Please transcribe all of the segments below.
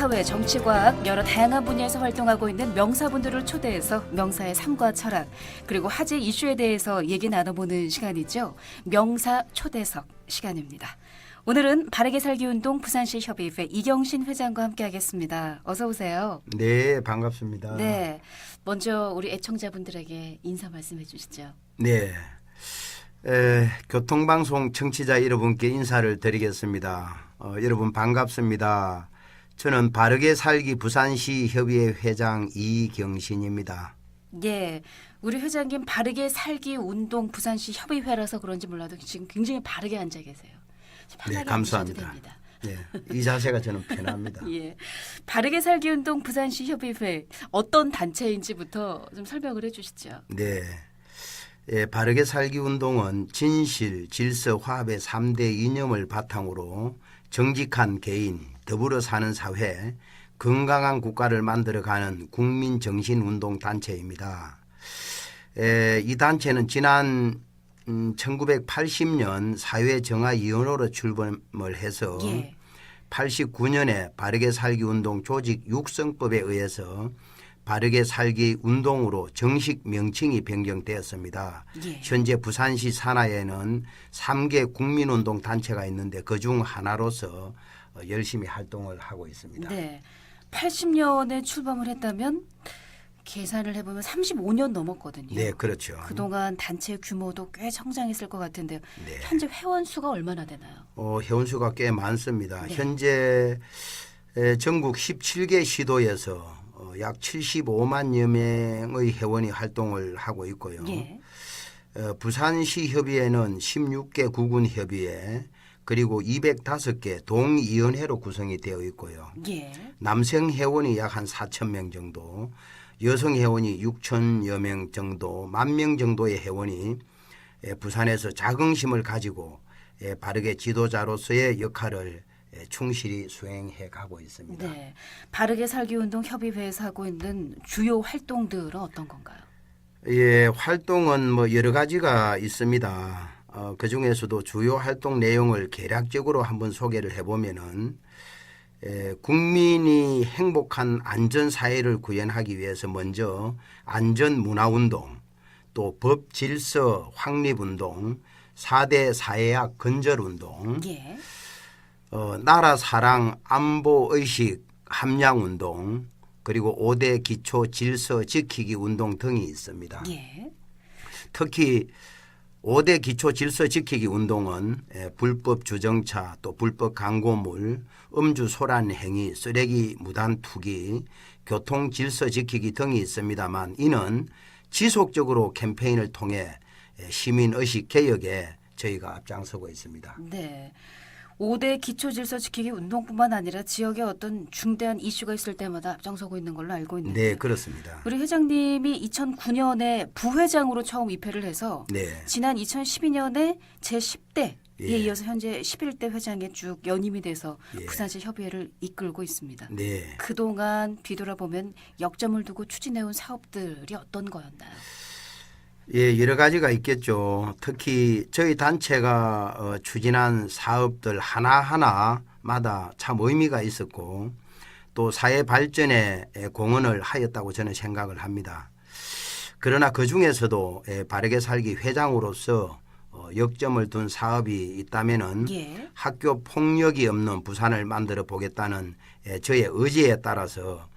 사회, 정치, 과학 여러 다양한 분야에서 활동하고 있는 명사분들을 초대해서 명사의 삶과 철학 그리고 화제 이슈에 대해서 얘기 나눠보는 시간이죠. 명사 초대석 시간입니다. 오늘은 바르게 살기 운동 부산시 협의회 이경신 회장과 함께하겠습니다. 어서 오세요. 네, 반갑습니다. 네, 먼저 우리 애청자분들에게 인사 말씀해 주시죠. 네. 에, 교통방송 청취자 여러분께 인사를 드리겠습니다. 어, 여러분 반갑습니다. 저는 바르게 살기 부산시 협의회 회장 이경신입니다. 예, 우리 회장님 바르게 살기 운동 부산시 협의회라서 그런지 몰라도 지금 굉장히 바르게 앉아 계세요. 네, 감사합니다. 네, 이 자세가 저는 편합니다. 예, 바르게 살기 운동 부산시 협의회 어떤 단체인지부터 좀 설명을 해 주시죠. 네. 예, 바르게 살기 운동은 진실, 질서, 화합의 3대 이념을 바탕으로 정직한 개인, 더불어 사는 사회, 건강한 국가를 만들어가는 국민 정신 운동 단체입니다. 에, 이 단체는 지난 음, 1980년 사회정화위원회로 출범을 해서 예, 89년에 바르게 살기 운동 조직 육성법에 의해서 바르게 살기 운동으로 정식 명칭이 변경되었습니다. 예. 현재 부산시 산하에는 3개 국민운동 단체가 있는데 그중 하나로서 어, 열심히 활동을 하고 있습니다. 네, 80년에 출범을 했다면 계산을 해보면 35년 넘었거든요. 네, 그렇죠. 그동안 단체 규모도 꽤 성장했을 것 같은데요. 네. 현재 회원 수가 얼마나 되나요? 어, 회원 수가 꽤 많습니다. 네. 현재 에, 전국 17개 시도에서 어, 약 75만여 명의 회원이 활동을 하고 있고요. 예, 어, 부산시 협의회는 16개 구군 협의회 그리고 205개 동위원회로 구성이 되어 있고요. 예, 남성 회원이 약 한 4천 명 정도, 여성 회원이 6천여 명 정도, 만 명 정도의 회원이 에, 부산에서 자긍심을 가지고 에, 바르게 지도자로서의 역할을 에, 충실히 수행해 가고 있습니다. 네. 바르게 살기 운동 협의회에서 하고 있는 주요 활동들은 어떤 건가요? 예, 활동은 뭐 여러 가지가 있습니다. 어, 그 중에서도 주요 활동 내용을 개략적으로 한번 소개를 해보면은 에, 국민이 행복한 안전 사회를 구현하기 위해서 먼저 안전 문화 운동, 또 법 질서 확립 운동, 4대 사회학 건절 운동, 예, 어, 나라 사랑 안보 의식 함양 운동, 그리고 5대 기초 질서 지키기 운동 등이 있습니다. 예, 특히 5대 기초 질서 지키기 운동은 에, 불법 주정차 또 불법 광고물, 음주 소란 행위, 쓰레기 무단 투기, 교통 질서 지키기 등이 있습니다만 이는 지속적으로 캠페인을 통해 에, 시민 의식 개혁에 저희가 앞장서고 있습니다. 네. 5대 기초 질서 지키기 운동뿐만 아니라 지역에 어떤 중대한 이슈가 있을 때마다 앞장서고 있는 걸로 알고 있는데 네, 그렇습니다. 우리 회장님이 2009년에 부회장으로 처음 입회를 해서 네. 지난 2012년에 제 10대에 예. 이어서 현재 11대 회장에 쭉 연임이 돼서 예. 부산시 협의회를 이끌고 있습니다. 네. 그동안 뒤돌아보면 역점을 두고 추진해온 사업들이 어떤 거였나요? 예, 여러 가지가 있겠죠. 특히 저희 단체가 어, 추진한 사업들 하나하나마다 참 의미가 있었고 또 사회 발전에 에, 공헌을 하였다고 저는 생각을 합니다. 그러나 그 중에서도 에, 바르게 살기 회장으로서 어, 역점을 둔 사업이 있다면은 예. 학교 폭력이 없는 부산을 만들어 보겠다는 에, 저의 의지에 따라서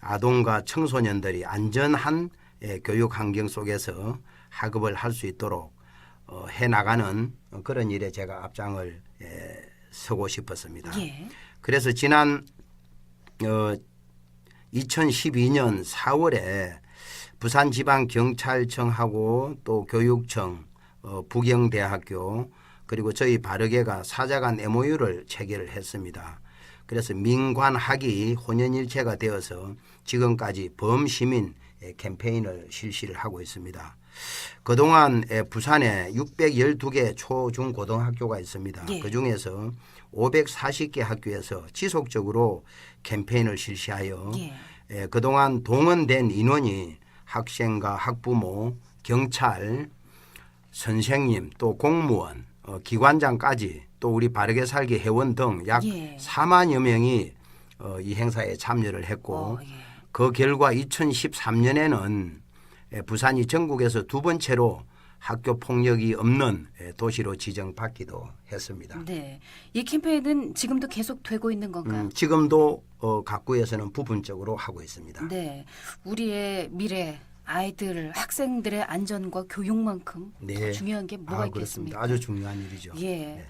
아동과 청소년들이 안전한 에, 교육 환경 속에서 학업을 할 수 있도록 어, 해 나가는 어, 그런 일에 제가 앞장을 에, 서고 싶었습니다. 예. 그래서 지난 어, 2012년 4월에 부산 지방 경찰청하고 또 교육청, 어, 부경대학교 그리고 저희 바르게가 사자간 MOU를 체결을 했습니다. 그래서 민관학이 혼연일체가 되어서 지금까지 범시민 에, 캠페인을 실시를 하고 있습니다. 그동안 에, 부산에 612개 초, 중, 고등학교가 있습니다. 예. 그 중에서 540개 학교에서 지속적으로 캠페인을 실시하여 예. 에, 그동안 동원된 인원이 학생과 학부모, 경찰, 선생님, 또 공무원, 어, 기관장까지 또 우리 바르게 살기 회원 등약 예. 4만여 명이 어, 이 행사에 참여를 했고 어, 예. 그 결과 2013년에는 부산이 전국에서 두 번째로 학교 폭력이 없는 예, 도시로 지정받기도 했습니다. 네. 이 캠페인은 지금도 계속 되고 있는 건가요? 음, 지금도 어, 각구에서는 부분적으로 하고 있습니다. 네. 우리의 미래 아이들 학생들의 안전과 교육만큼 네. 더 중요한 게 뭐가 아, 있겠습니까? 그렇습니다. 아주 중요한 일이죠. 예.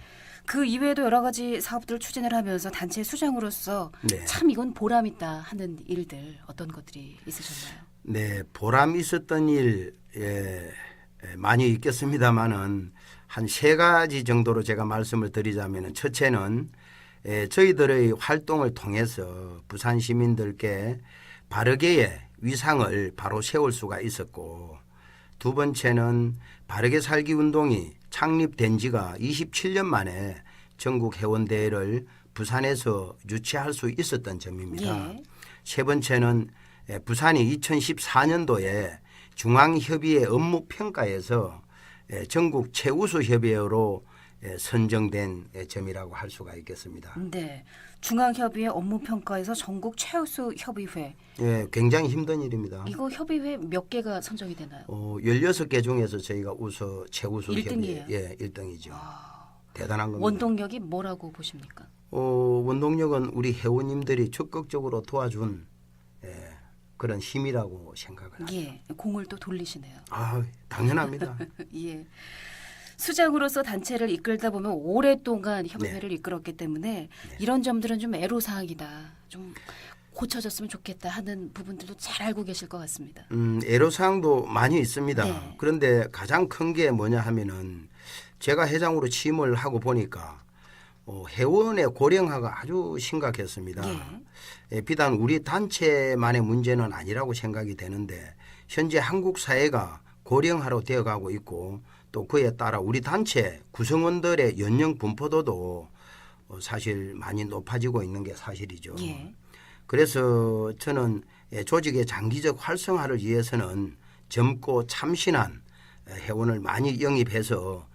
그 이외에도 여러 가지 사업들을 추진을 하면서 단체 수장으로서 네. 참 이건 보람 있다 하는 일들 어떤 것들이 있으셨나요? 네, 보람 있었던 일 예, 예, 많이 있겠습니다만은 한 세 가지 정도로 제가 말씀을 드리자면은 첫째는 예, 저희들의 활동을 통해서 부산 시민들께 바르게의 위상을 바로 세울 수가 있었고 두 번째는 바르게 살기 운동이 창립된 지가 27년 만에 전국 회원대회를 부산에서 유치할 수 있었던 점입니다. 예. 세 번째는 에, 부산이 2014년도에 중앙협의회 업무 평가에서 에, 전국 최우수 협의회로 에, 선정된 에, 점이라고 할 수가 있겠습니다. 네. 중앙협의회 업무 평가에서 전국 최우수 협의회 예, 굉장히 힘든 일입니다. 이거 협의회 몇 개가 선정이 되나요? 어, 16개 중에서 저희가 우수 최우수 일등이에요? 협의회 예, 1등이죠. 대단한 겁니다. 원동력이 뭐라고 보십니까? 어, 원동력은 우리 회원님들이 적극적으로 도와준 예, 그런 힘이라고 생각을 합니다. 예. 공을 또 돌리시네요. 아, 당연합니다. 예. 수장으로서 단체를 이끌다 보면 오랫동안 협의회를 네. 이끌었기 때문에 이런 점들은 좀 애로사항이다. 좀 고쳐졌으면 좋겠다 하는 부분들도 잘 알고 계실 것 같습니다. 음, 애로사항도 많이 있습니다. 네. 그런데 가장 큰 게 뭐냐 하면은 제가 회장으로 취임을 하고 보니까 어, 회원의 고령화가 아주 심각했습니다. 예, 비단 우리 단체만의 문제는 아니라고 생각이 되는데 현재 한국 사회가 고령화로 되어가고 있고 또 그에 따라 우리 단체 구성원들의 연령 분포도도 어, 사실 많이 높아지고 있는 게 사실이죠. 예. 그래서 저는 예, 조직의 장기적 활성화를 위해서는 젊고 참신한 에, 회원을 많이 영입해서 어,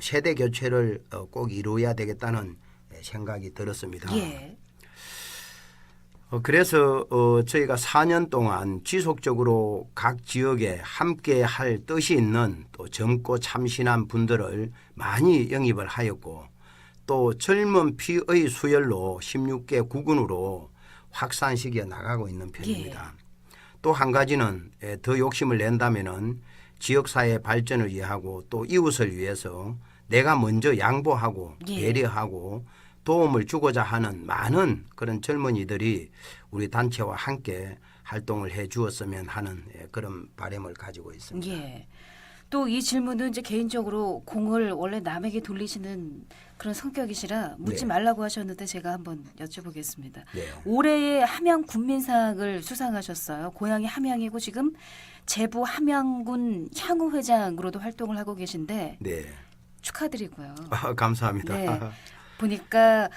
세대 교체를 어, 꼭 이루어야 되겠다는 에, 생각이 들었습니다. 예. 어, 그래서 어, 저희가 4년 동안 지속적으로 각 지역에 함께 할 뜻이 있는 또 젊고 참신한 분들을 많이 영입을 하였고 또 젊은 피의 수혈로 16개 구군으로 확산시켜 나가고 있는 편입니다. 또한 가지는 에, 더 욕심을 낸다면은 지역사회 발전을 위하고 또 이웃을 위해서 내가 먼저 양보하고 예. 배려하고 도움을 주고자 하는 많은 그런 젊은이들이 우리 단체와 함께 활동을 해 주었으면 하는 예, 그런 바람을 가지고 있습니다. 예. 또 이 질문은 이제 개인적으로 공을 원래 남에게 돌리시는 그런 성격이시라 묻지 네. 말라고 하셨는데 제가 한번 여쭤보겠습니다. 네. 올해의 함양 군민상을 수상하셨어요. 고향이 함양이고 지금 제부 함양군 향후 회장으로도 활동을 하고 계신데 네. 축하드리고요. 아, 감사합니다. 네. 보니까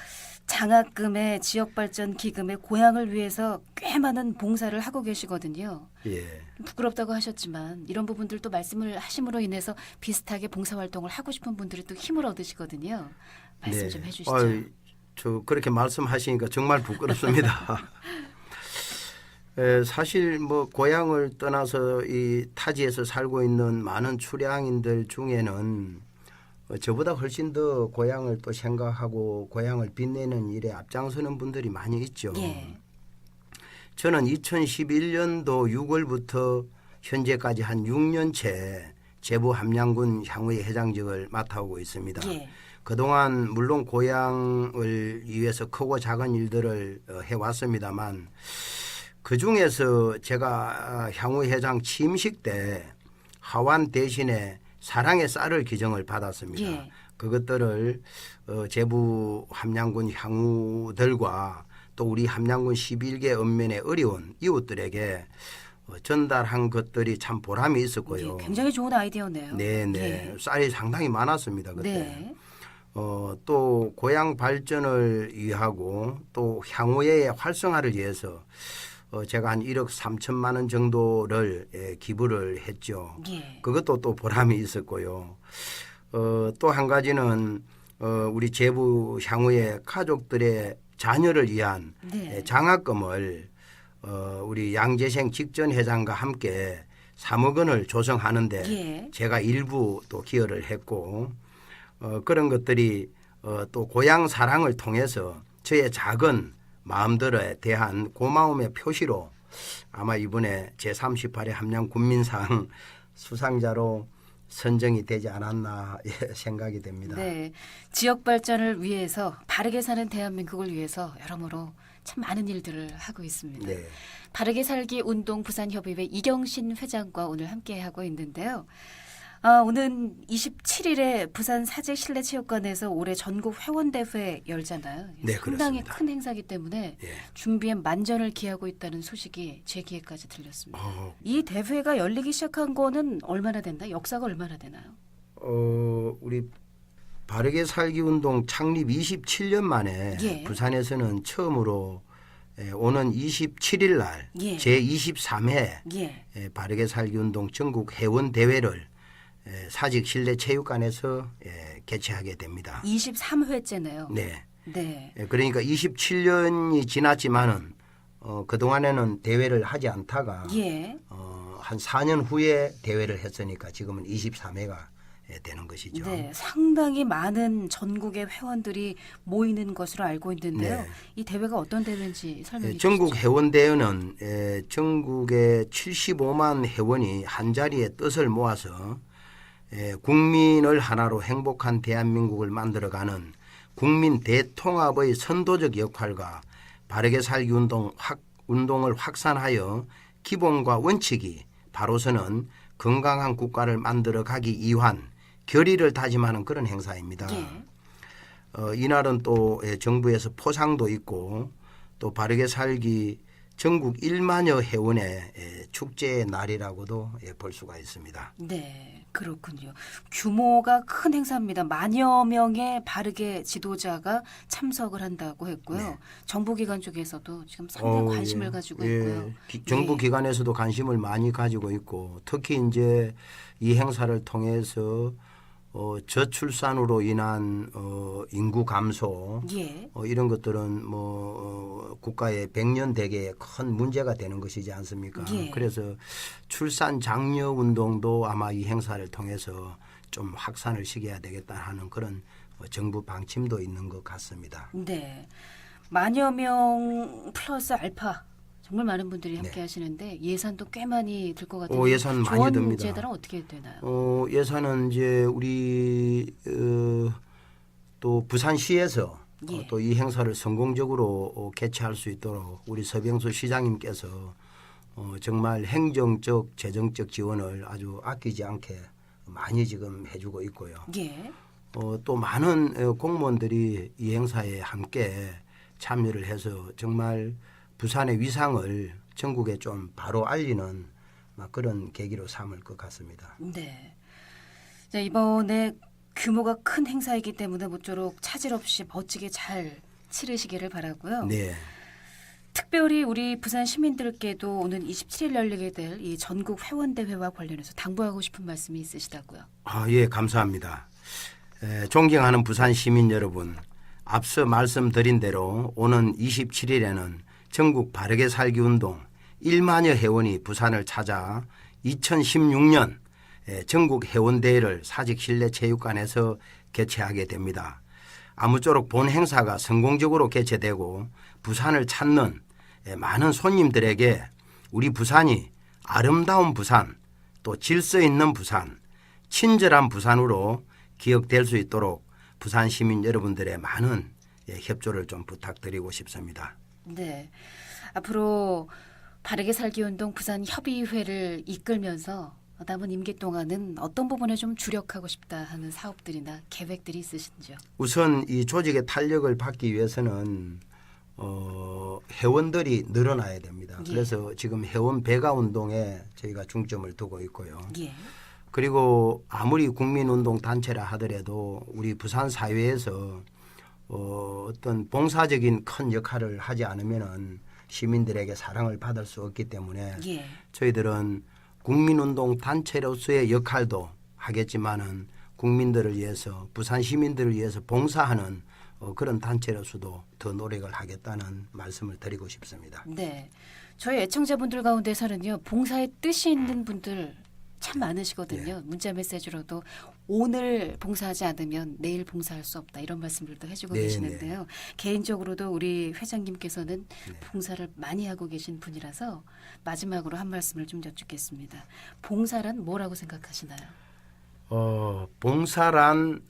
장학금에 지역발전 기금에 고향을 위해서 꽤 많은 봉사를 하고 계시거든요. 예. 부끄럽다고 하셨지만 이런 부분들도 말씀을 하심으로 인해서 비슷하게 봉사 활동을 하고 싶은 분들이 또 힘을 얻으시거든요. 말씀 좀 해주시죠. 네. 어이, 저 그렇게 말씀하시니까 정말 부끄럽습니다. 에, 사실 뭐 고향을 떠나서 이 타지에서 살고 있는 많은 출향인들 중에는 어, 저보다 훨씬 더 고향을 또 생각하고 고향을 빛내는 일에 앞장서는 분들이 많이 있죠. 예. 저는 2011년도 6월부터 현재까지 한 6년째 제부 함양군 향후의 회장직을 맡아오고 있습니다. 예. 그동안 물론 고향을 위해서 크고 작은 일들을 어, 해왔습니다만 그 중에서 제가 향후 회장 취임식 때 하완 대신에 사랑의 쌀을 기정을 받았습니다. 예. 그것들을 어, 제부 함양군 향후들과 또 우리 함양군 11개 읍면의 어려운 이웃들에게 어, 전달한 것들이 참 보람이 있었고요. 예, 굉장히 좋은 아이디어네요. 네, 네. 예. 쌀이 상당히 많았습니다 그때. 네. 어, 또 고향 발전을 위하고 또 향후의 활성화를 위해서 어, 제가 한 1억 3천만 원 정도를 예, 기부를 했죠. 예. 그것도 또 보람이 있었고요. 어, 또 한 가지는 어, 우리 제부 향후의 가족들의 자녀를 위한 네. 예, 장학금을 어, 우리 양재생 직전 회장과 함께 3억 원을 조성하는데 예. 제가 일부 또 기여를 했고 어, 그런 것들이 어, 또 고향 사랑을 통해서 저의 작은 마음들에 대한 고마움의 표시로 아마 이번에 제38회 함양 군민상 수상자로 선정이 되지 않았나 예, 생각이 됩니다. 네. 지역 발전을 위해서 바르게 사는 대한민국을 위해서 여러모로 참 많은 일들을 하고 있습니다. 네. 바르게 살기 운동 부산협의회 이경신 회장과 오늘 함께 하고 있는데요. 아, 오는 27일에 부산 사직 실내 체육관에서 올해 전국 회원대회 열잖아요. 네, 상당히 그렇습니다. 큰 행사기 때문에 예. 준비에 만전을 기하고 있다는 소식이 제 귀에까지 들렸습니다. 어, 이 대회가 열리기 시작한 거는 얼마나 됐나? 역사가 얼마나 되나요? 어, 우리 바르게 살기 운동 창립 27년 만에 예. 부산에서는 처음으로 에, 오는 27일 날 예. 제23회 예. 바르게 살기 운동 전국 회원 대회를 에, 사직 실내 체육관에서 에, 개최하게 됩니다. 23회째네요. 네. 네. 에, 그러니까 27년이 지났지만은 어, 그 동안에는 대회를 하지 않다가 예. 어, 한 4년 후에 대회를 했으니까 지금은 23회가 되는 것이죠. 네, 상당히 많은 전국의 회원들이 모이는 것으로 알고 있는데요. 네. 이 대회가 어떤 대회인지 설명해 예, 주시죠. 전국 회원 대회는 예, 전국의 75만 회원이 한 자리에 뜻을 모아서 예, 국민을 하나로 행복한 대한민국을 만들어가는 국민 대통합의 선도적 역할과 바르게 살기 운동 확, 운동을 확산하여 기본과 원칙이 바로서는 건강한 국가를 만들어 가기 위한 결의를 다짐하는 그런 행사입니다. 예. 어, 이날은 또 예, 정부에서 포상도 있고 또 바르게 살기 전국 1만여 회원의 예, 축제의 날이라고도 예, 볼 수가 있습니다. 네, 그렇군요. 규모가 큰 행사입니다. 만여 명의 바르게 지도자가 참석을 한다고 했고요. 네. 정부기관 쪽에서도 지금 상당히 어, 관심을 예, 가지고 예. 있고요. 기- 정부 예. 기관에서도 관심을 많이 가지고 있고 특히 이제 이 행사를 통해서 어, 저출산으로 인한 어, 인구 감소 예. 어, 이런 것들은 뭐 어, 국가의 백년 대계에 큰 문제가 되는 것이지 않습니까? 예. 그래서 출산 장려 운동도 아마 이 행사를 통해서 좀 확산을 시켜야 되겠다 하는 그런 어, 정부 방침도 있는 것 같습니다. 네. 만여 명 플러스 알파 정말 많은 분들이 함께 네. 하시는데 예산도 꽤 많이 들 것 같아요. 오, 예산 많이 듭니다. 제도는 어떻게 되나요? 어, 예산은 이제 우리 어, 또 부산시에서 예. 또이 행사를 성공적으로 어, 개최할 수 있도록 우리 서병수 시장님께서 어, 정말 행정적, 재정적 지원을 아주 아끼지 않게 많이 지금 해주고 있고요. 예. 어, 또 많은 어, 공무원들이 이 행사에 함께 참여를 해서 정말 부산의 위상을 전국에 좀 바로 알리는 막 그런 계기로 삼을 것 같습니다. 네. 자, 이번에 규모가 큰 행사이기 때문에 모쪼록 차질 없이 멋지게 잘 치르시기를 바라고요. 네. 특별히 우리 부산 시민들께도 오는 27일 열리게 될 이 전국 회원 대회와 관련해서 당부하고 싶은 말씀이 있으시다고요. 아, 예, 감사합니다. 에, 존경하는 부산 시민 여러분, 앞서 말씀드린 대로 오는 27일에는 전국 바르게 살기 운동 1만여 회원이 부산을 찾아 2016년 에, 전국 회원대회를 사직 실내 체육관에서 개최하게 됩니다. 아무쪼록 본 행사가 성공적으로 개최되고 부산을 찾는 에, 많은 손님들에게 우리 부산이 아름다운 부산 또 질서 있는 부산 친절한 부산으로 기억될 수 있도록 부산 시민 여러분들의 많은 예, 협조를 좀 부탁드리고 싶습니다. 네. 앞으로 바르게 살기 운동 부산 협의회를 이끌면서 남은 임기 동안은 어떤 부분에 좀 주력하고 싶다 하는 사업들이나 계획들이 있으신지요? 우선 이 조직의 탄력을 받기 위해서는 어, 회원들이 늘어나야 됩니다. 예. 그래서 지금 회원 배가 운동에 저희가 중점을 두고 있고요. 예. 그리고 아무리 국민운동 단체라 하더라도 우리 부산 사회에서 어, 어떤 봉사적인 큰 역할을 하지 않으면은 시민들에게 사랑을 받을 수 없기 때문에 예. 저희들은 국민운동 단체로서의 역할도 하겠지만은 국민들을 위해서 부산 시민들을 위해서 봉사하는 어, 그런 단체로서도 더 노력을 하겠다는 말씀을 드리고 싶습니다. 네. 저희 애청자분들 가운데서는요, 봉사에 뜻이 있는 분들 참 많으시거든요. 문자 메시지로도 오늘 봉사하지 않으면 내일 봉사할 수 없다 이런 말씀들도 해주고 네, 계시는데요. 개인적으로도 우리 회장님께서는 네. 봉사를 많이 하고 계신 분이라서 마지막으로 한 말씀을 좀 여쭙겠습니다. 봉사란 뭐라고 생각하시나요? 어, 봉사란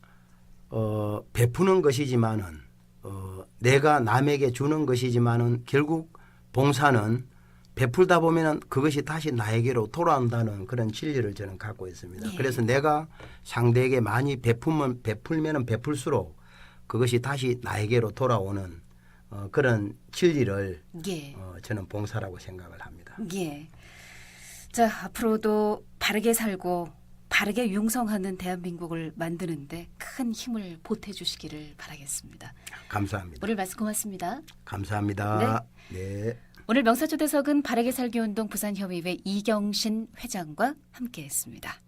어, 베푸는 것이지만은 어, 내가 남에게 주는 것이지만은 결국 봉사는 베풀다 보면은 그것이 다시 나에게로 돌아온다는 그런 진리를 저는 갖고 있습니다. 예. 그래서 내가 상대에게 많이 베풀면 베풀면은 베풀수록 그것이 다시 나에게로 돌아오는 어, 그런 진리를 예. 어, 저는 봉사라고 생각을 합니다. 예. 자, 앞으로도 바르게 살고 바르게 융성하는 대한민국을 만드는데 큰 힘을 보태 주시기를 바라겠습니다. 감사합니다. 오늘 말씀 고맙습니다. 감사합니다. 네. 오늘 명사초대석은 바르게 살기 운동 부산협의회 이경신 회장과 함께했습니다.